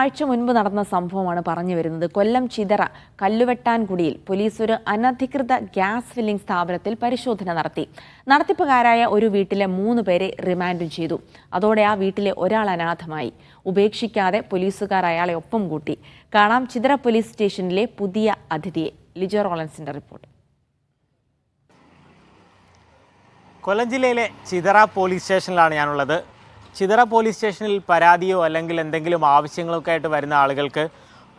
ആഴ്ച മുൻപ് നടന്ന സംഭവമാണ് പറഞ്ഞു വരുന്നത്. കൊല്ലം ചിതറ കല്ലുവെട്ടാൻകുടിയിൽ പോലീസ് ഒരു അനധികൃത ഗ്യാസ് ഫില്ലിംഗ് സ്ഥാപനത്തിൽ പരിശോധന നടത്തി. നടത്തിപ്പുകാരായ ഒരു വീട്ടിലെ മൂന്ന് പേരെ റിമാൻഡും ചെയ്തു. അതോടെ ആ വീട്ടിലെ ഒരാൾ അനാഥമായി. ഉപേക്ഷിക്കാതെ പോലീസുകാർ അയാളെ ഒപ്പം കൂട്ടി. കാണാം ചിതറ പോലീസ് സ്റ്റേഷനിലെ പുതിയ അതിഥിയെ. ലിജോ റോളൻസിന്റെ റിപ്പോർട്ട്. കൊല്ലം ജില്ലയിലെ ചിതറ പോലീസ് സ്റ്റേഷനിലാണ് ഞാനുള്ളത്. ചിതറ പോലീസ് സ്റ്റേഷനിൽ പരാതിയോ അല്ലെങ്കിൽ എന്തെങ്കിലും ആവശ്യങ്ങളൊക്കെ ആയിട്ട് വരുന്ന ആളുകൾക്ക്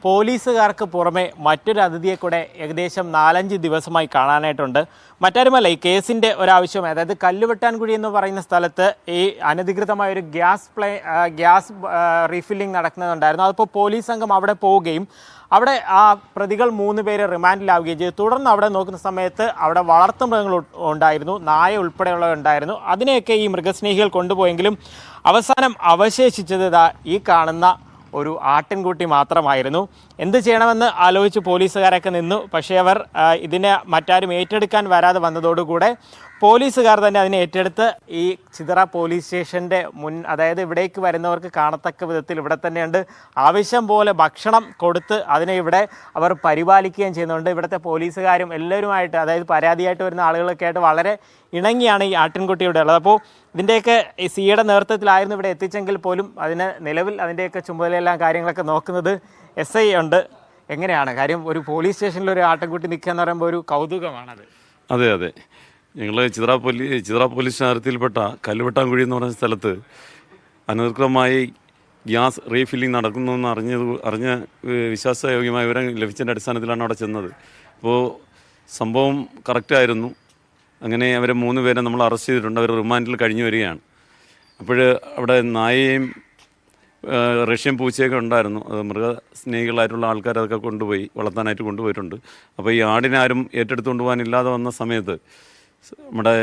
പോലീസുകാർക്ക് പുറമെ മറ്റൊരു അതിഥിയെ കൂടെ ഏകദേശം നാലഞ്ച് ദിവസമായി കാണാനായിട്ടുണ്ട്. മറ്റാരുമല്ല ഈ കേസിന്റെ ഒരാവശ്യം അതായത് കല്ലുവെട്ടാൻകുഴി എന്ന് പറയുന്ന സ്ഥലത്ത് ഈ അനധികൃതമായ ഒരു ഗ്യാസ് പ്ലേ ഗ്യാസ് റീഫില്ലിംഗ് നടക്കുന്നുണ്ടായിരുന്നു. അതിപ്പോൾ പോലീസ് സംഘം അവിടെ പോവുകയും അവിടെ ആ പ്രതികൾ മൂന്ന് പേര് റിമാൻഡിലാവുകയും ചെയ്തു. തുടർന്ന് അവിടെ നോക്കുന്ന സമയത്ത് അവിടെ വളർത്തു മൃഗങ്ങൾ ഉണ്ടായിരുന്നു നായ ഉൾപ്പെടെയുള്ളവ ഉണ്ടായിരുന്നു. അതിനെയൊക്കെ ഈ മൃഗസ്നേഹികൾ കൊണ്ടുപോയെങ്കിലും അവസാനം അവശേഷിച്ചത് ഈ കാണുന്ന ഒരു ആട്ടിൻകുട്ടി മാത്രമായിരുന്നു. എന്ത് ചെയ്യണമെന്ന് ആലോചിച്ച് പോലീസുകാരൊക്കെ നിന്നു. പക്ഷേ അവർ ഇതിനെ മറ്റാരും ഏറ്റെടുക്കാൻ വരാതെ വന്നതോടുകൂടെ പോലീസുകാർ തന്നെ അതിനെ ഏറ്റെടുത്ത് ഈ ചിതറ പോലീസ് സ്റ്റേഷന്റെ മുൻ അതായത് ഇവിടേക്ക് വരുന്നവർക്ക് കാണത്തക്ക വിധത്തിൽ ഇവിടെ തന്നെയുണ്ട്. ആവശ്യം പോലെ ഭക്ഷണം കൊടുത്ത് അതിനെ ഇവിടെ അവർ പരിപാലിക്കുകയും ചെയ്യുന്നുണ്ട്. ഇവിടുത്തെ പോലീസുകാരും എല്ലാവരുമായിട്ട് അതായത് പരാതിയായിട്ട് വരുന്ന ആളുകളൊക്കെ ആയിട്ട് വളരെ ഇണങ്ങിയാണ് ഈ ആട്ടിൻകുട്ടി ഇവിടെ ഉള്ളത്. അപ്പോൾ ഇതിന്റെയൊക്കെ ഈ സിയുടെ നേതൃത്വത്തിലായിരുന്നു ഇവിടെ എത്തിച്ചെങ്കിൽ പോലും അതിന് നിലവിൽ അതിന്റെയൊക്കെ ചുമതലയെല്ലാം കാര്യങ്ങളൊക്കെ നോക്കുന്നത് എസ് ഐ ഉണ്ട്. എങ്ങനെയാണ്? കാര്യം ഒരു പോലീസ് സ്റ്റേഷനിൽ ഒരു ആട്ടിൻകുട്ടി നിൽക്കുക എന്ന് പറയുമ്പോൾ ഒരു കൗതുകമാണത്. അതെ അതെ. ഞങ്ങൾ ചിത്ര പോലീസ് ചിത്ര പോലീസ് അതിർത്തിയിൽപ്പെട്ട കല്ലുവെട്ടാൻകുഴി എന്ന് പറഞ്ഞ സ്ഥലത്ത് അനധികൃതമായി ഗ്യാസ് റീഫില്ലിംഗ് നടക്കുന്നു എന്ന് അറിഞ്ഞത് അറിഞ്ഞ വിശ്വാസയോഗ്യമായ വിവരം ലഭിച്ചതിന്റെ അടിസ്ഥാനത്തിലാണ് അവിടെ ചെന്നത്. അപ്പോൾ സംഭവം കറക്റ്റായിരുന്നു അങ്ങനെ അവരെ മൂന്ന് പേരെ നമ്മൾ അറസ്റ്റ് ചെയ്തിട്ടുണ്ട്. അവർ റിമാൻഡിൽ കഴിഞ്ഞു വരികയാണ്. അപ്പോൾ അവിടെ നായയും റഷ്യൻ പൂച്ചയൊക്കെ ഉണ്ടായിരുന്നു. അത് മൃഗസ്നേഹികളായിട്ടുള്ള ആൾക്കാർ അതൊക്കെ കൊണ്ടുപോയി വളർത്താനായിട്ട് കൊണ്ടുപോയിട്ടുണ്ട്. അപ്പോൾ ഈ ആടിനാരും ഏറ്റെടുത്തുകൊണ്ട് പോകാനില്ലാതെ വന്ന സമയത്ത് നമ്മുടെ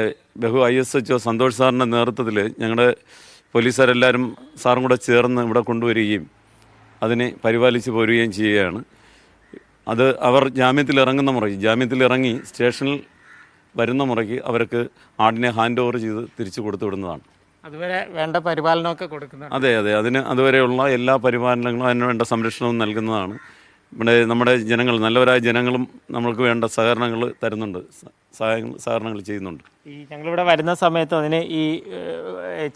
ബഹു ഐ എസ് എച്ച് സന്തോഷ് സാറിന്റെ നേതൃത്വത്തിൽ ഞങ്ങളുടെ പോലീസുകാരെല്ലാവരും സാറും കൂടെ ചേർന്ന് ഇവിടെ കൊണ്ടുവരികയും അതിനെ പരിപാലിച്ച് പോരുകയും ചെയ്യുകയാണ്. അത് അവർ ജാമ്യത്തിൽ ഇറങ്ങുന്ന മുറയ്ക്ക് ജാമ്യത്തിൽ ഇറങ്ങി സ്റ്റേഷനിൽ വരുന്ന മുറയ്ക്ക് അവർക്ക് ആടിനെ ഹാൻഡ് ഓവർ ചെയ്ത് തിരിച്ചു കൊടുത്തു വിടുന്നതാണ്. അതുവരെ വേണ്ട പരിപാലനമൊക്കെ കൊടുക്കുന്നത് അതെ അതെ. അതിന് അതുവരെയുള്ള എല്ലാ പരിപാലനങ്ങളും അതിന് വേണ്ട സംരക്ഷണവും നൽകുന്നതാണ്. ഇവിടെ നമ്മുടെ ജനങ്ങൾ നല്ലവരായ ജനങ്ങളും നമ്മൾക്ക് വേണ്ട സഹകരണങ്ങൾ തരുന്നുണ്ട്. സഹായങ്ങൾ സഹകരണങ്ങൾ ചെയ്യുന്നുണ്ട്. ഈ ഞങ്ങളിവിടെ വരുന്ന സമയത്ത് അതിന് ഈ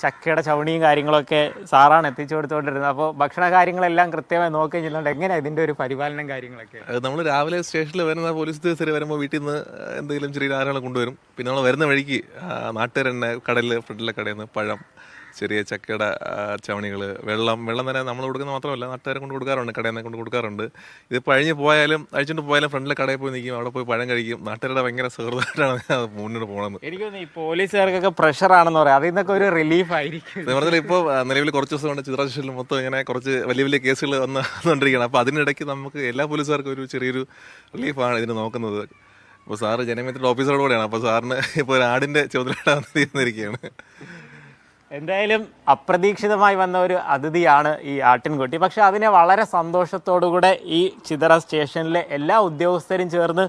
ചക്കയുടെ ചവണിയും കാര്യങ്ങളൊക്കെ സാറാണ് എത്തിച്ചു കൊടുത്തുകൊണ്ടിരുന്നത്. അപ്പോൾ ഭക്ഷണ കാര്യങ്ങളെല്ലാം കൃത്യമായി നോക്കുകയും ചെയ്യുന്നുണ്ട്. എങ്ങനെയാണ് ഇതിന്റെ ഒരു പരിപാലനം കാര്യങ്ങളൊക്കെ? നമ്മൾ രാവിലെ സ്റ്റേഷനിൽ വരുന്ന പോലീസ് ഉദ്യോഗസ്ഥർ വരുമ്പോൾ വീട്ടിൽ നിന്ന് എന്തെങ്കിലും ചെറിയ ആഹാരങ്ങൾ കൊണ്ടുവരും. പിന്നെ നമ്മൾ വരുന്ന വഴിക്ക് നാട്ടുകാർ തന്നെ കടലിൽ ഫ്രണ്ടിലെ കടയിൽ നിന്ന് പഴം ചെറിയ ചക്കയുടെ ചവണികൾ വെള്ളം വെള്ളം തന്നെ നമ്മൾ കൊടുക്കുന്ന മാത്രമല്ല നാട്ടുകാരെ കൊണ്ട് കൊടുക്കാറുണ്ട് കടയിൽ നിന്ന് കൊണ്ട് കൊടുക്കാറുണ്ട്. ഇത് പഴഞ്ഞ് പോയാലും അഴിച്ചുകൊണ്ട് പോയാലും ഫ്രണ്ടിലെ കടയിൽ പോയി നിൽക്കും അവിടെ പോയി പഴം കഴിക്കും. നാട്ടുകാരുടെ ഭയങ്കര സൗഹൃദമായിട്ടാണ് മുന്നോട്ട് പോകുന്നത് എനിക്ക് തോന്നുന്നു ഈ പോലീസുകാർക്കൊക്കെ പ്രഷറാണെന്ന് പറയാം. അതിൽ നിന്നൊക്കെ ഒരു റിലീഫ് ആയിരിക്കും. പറഞ്ഞാൽ ഇപ്പോൾ നിലവിൽ കുറച്ച് ദിവസം കൊണ്ട് ചിത്ര മൊത്തം ഇങ്ങനെ കുറച്ച് വലിയ വലിയ കേസുകൾ വന്ന് വന്നുകൊണ്ടിരിക്കുകയാണ്. അപ്പോൾ അതിനിടയ്ക്ക് നമുക്ക് എല്ലാ പോലീസുകാർക്കും ഒരു ചെറിയൊരു റിലീഫാണ് ഇതിന് നോക്കുന്നത്. അപ്പോൾ സാറ് ജനമിത്ര ഓഫീസറോട് കൂടെയാണ്. അപ്പോൾ സാറിന് ഇപ്പോൾ ഒരു ആടിന്റെ ചുമതലയിടാൻ തീർന്നിരിക്കുകയാണ് എന്തായാലും അപ്രതീക്ഷിതമായി വന്ന ഒരു അതിഥിയാണ് ഈ ആട്ടിൻകുട്ടി. പക്ഷെ അതിനെ വളരെ സന്തോഷത്തോടുകൂടെ ഈ ചിതറ സ്റ്റേഷനിലെ എല്ലാ ഉദ്യോഗസ്ഥരും ചേർന്ന്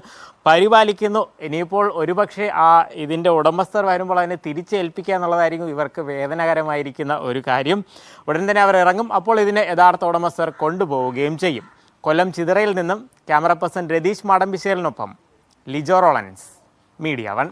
പരിപാലിക്കുന്നു. ഇനിയിപ്പോൾ ഒരുപക്ഷെ ആ ഇതിന്റെ ഉടമസ്ഥർ വരുമ്പോൾ അതിനെ തിരിച്ചേൽപ്പിക്കുക എന്നുള്ളതായിരിക്കും ഇവർക്ക് വേദനകരമായിരിക്കുന്ന ഒരു കാര്യം. ഉടൻ തന്നെ അവർ ഇറങ്ങും. അപ്പോൾ ഇതിനെ യഥാർത്ഥ ഉടമസ്ഥർ കൊണ്ടുപോവുകയും ചെയ്യും. കൊല്ലം ചിതറയിൽ നിന്നും ക്യാമറ പേഴ്സൺ രതീഷ് മാടമ്പിശേലിനൊപ്പം ലിജോ റോളൻസ് മീഡിയ വൺ.